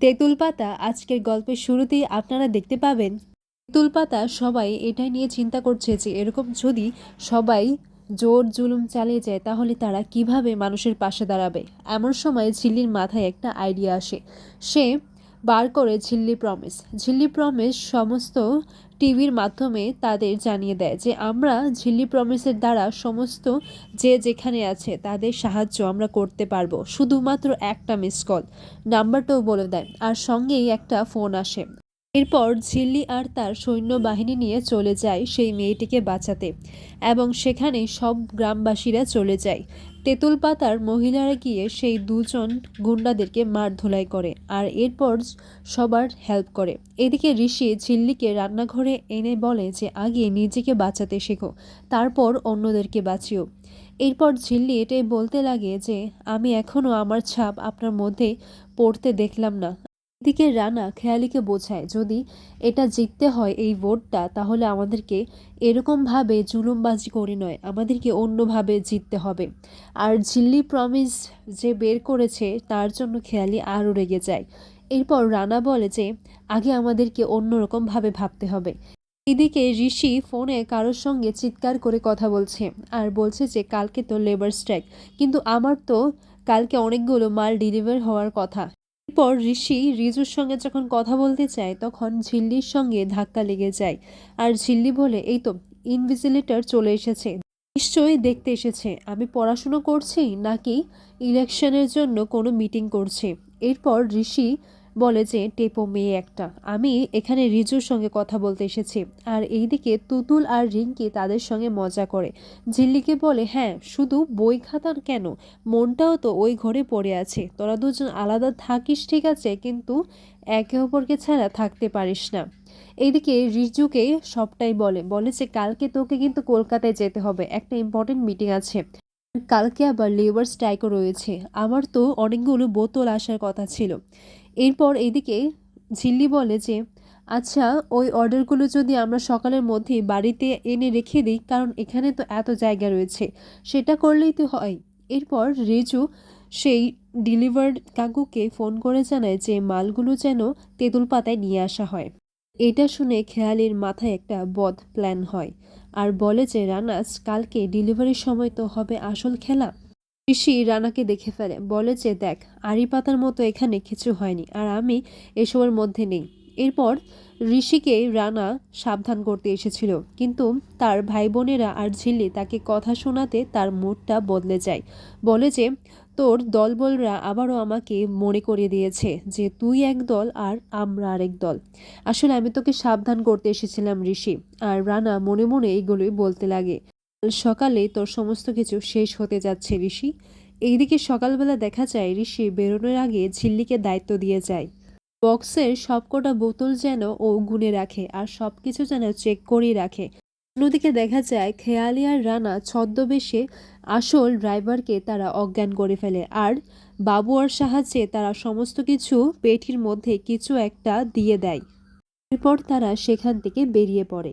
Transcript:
তেঁতুল পাতা আজকের গল্পের শুরুতেই আপনারা দেখতে পাবেন। তেঁতুল পাতা সবাই এটাই নিয়ে চিন্তা করছে যে এরকম যদি সবাই জোর জুলুম চালিয়ে যায়, তাহলে তারা কীভাবে মানুষের পাশে দাঁড়াবে? এমন সময় ঝিল্লির মাথায় একটা আইডিয়া আসে। সে বার করে ঝিল্লি প্রমিস ঝিল্লি প্রমিস সমস্ত টিভির মাধ্যমে তাদের জানিয়ে দেয় যে আমরা ঝিল্লি প্রমিসের দ্বারা সমস্ত যে যেখানে আছে তাদের সাহায্য আমরা করতে পারব। শুধুমাত্র একটা মিস কল। নাম্বারটাও বলে দেয়। আর সঙ্গেই একটা ফোন আসে। এরপর ঝিল্লি আর তার সৈন্যবাহিনী নিয়ে চলে যায় সেই মেয়েটিকে বাঁচাতে এবং সেখানে সব গ্রামবাসীরা চলে যায়। তেঁতুল পাতার মহিলারা গিয়ে সেই দুজন গুন্ডাদেরকে মার ধোলাই করে আর এরপর সবার হেল্প করে। এদিকে ঋষি ঝিল্লিকে রান্নাঘরে এনে বলে যে, আগে নিজেকে বাঁচাতে শেখো, তারপর অন্যদেরকে বাঁচিও। এরপর ঝিল্লি এটাই বলতে লাগে যে, আমি এখনও আমার ছাপ আপনার মধ্যে পড়তে দেখলাম না। এদিকে রানা খেয়ালিকে বোঝায়, যদি এটা জিততে হয় এই ভোটটা, তাহলে আমাদেরকে এরকমভাবে জুলুমবাজি করে নয়, আমাদেরকে অন্যভাবে জিততে হবে। আর ঝিল্লি প্রমিস যে বের করেছে, তার জন্য খেয়ালি আরও রেগে যায়। এরপর রানা বলে যে, আগে আমাদেরকে অন্যরকমভাবে ভাবতে হবে। এদিকে ঋষি ফোনে কারোর সঙ্গে চিৎকার করে কথা বলছে আর বলছে যে, কালকে তো লেবার স্ট্রাইক কিন্তু আমার তো কালকে অনেকগুলো মাল ডেলিভার হওয়ার কথা। এরপর ঋষি রিজুর সঙ্গে যখন কথা বলতে চায়, তখন ঝিল্লির সঙ্গে ধাক্কা লেগে যায়। আর ঝিল্লি বলে, এই তো ইনভিজিলেটর চলে এসেছে। নিশ্চয়ই দেখতে এসেছে। আমি পড়াশুনো করছি নাকি ইলেকশনের জন্য কোনো মিটিং করছে? এরপর ঋষি বলে যে, টেপো মেয়ে একটা। আমি এখানে রিজুর সঙ্গে কথা বলতে এসেছি আর এইদিকে তুতুল আর রিঙ্কি তাদের সঙ্গে মজা করে। ঝিল্লিকে বলে হ্যাঁ শুধু বই খাতা কেন? মনটাও তো ওই ঘরে পড়ে আছে। তোরা দুজন আলাদা থাকিস, ঠিক আছে, কিন্তু একে অপরকে ছাড়া থাকতে পারিস না। এইদিকে রিজুকে সবটাই বলে। বলে যে, কালকে তোকে কিন্তু কলকাতায় যেতে হবে। একটা ইম্পর্টেন্ট মিটিং আছে। কালকে আবার লেবার স্ট্রাইকও রয়েছে। আমার তো অনেকগুলো বোতল আসার কথা ছিল। এরপর এদিকে ঝিল্লি বলে যে আচ্ছা ওই অর্ডারগুলো যদি আমরা সকালের মধ্যে বাড়িতে এনে রেখে দিই, কারণ এখানে তো এত জায়গা রয়েছে, সেটা করলেই তো হয়। এরপর রেজু সেই ডেলিভার কাকুকে ফোন করে জানায় যে, মালগুলো যেন তেঁতুল পাতায় নিয়ে আসা হয়। এটা শুনে খেয়ালির মাথায় একটা বদ প্ল্যান হয়। আর বলে যে, রানাস, কালকে ডেলিভারির সময় তো হবে আসল খেলা। ঋষি রানাকে দেখে ফেলে। বলে যে, দেখ, আড়ি পাতার মতো এখানে কিছু হয়নি আর আমি এসবের মধ্যে নেই। এরপর ঋষিকে রানা সাবধান করতে এসেছিল। কিন্তু তার ভাই বোনেরা আর ঝিল্লি তাকে কথা শোনাতে তার মুডটা বদলে যায়। বলে যে, তোর দলবলরা আবারও আমাকে মনে করিয়ে দিয়েছে যে, তুই এক দল আর আমরা আরেক দল। আসলে আমি তোকে সাবধান করতে এসেছিলাম, ঋষি। আর রানা মনে মনে এইগুলোই বলতে লাগে। সকালে তোর সমস্ত কিছু শেষ হতে যাচ্ছে, ঋষি। এইদিকে সকালবেলা দেখা যায়, ঋষি বেরোনোর আগে ঝিল্লিকে দায়িত্ব দিয়ে যায়। বক্সের সবকটা বোতল যেন ও গুনে রাখে আর সব কিছু যেন চেক করেই রাখে। অন্যদিকে দেখা যায়, খেয়ালি আর রানা ছদ্মবেশে আসল ড্রাইভারকে তারা অজ্ঞান করে ফেলে আর বাবুয়ার সাহায্যে তারা সমস্ত কিছু পেটির মধ্যে কিছু একটা দিয়ে দেয়। এরপর তারা সেখান থেকে বেরিয়ে পড়ে।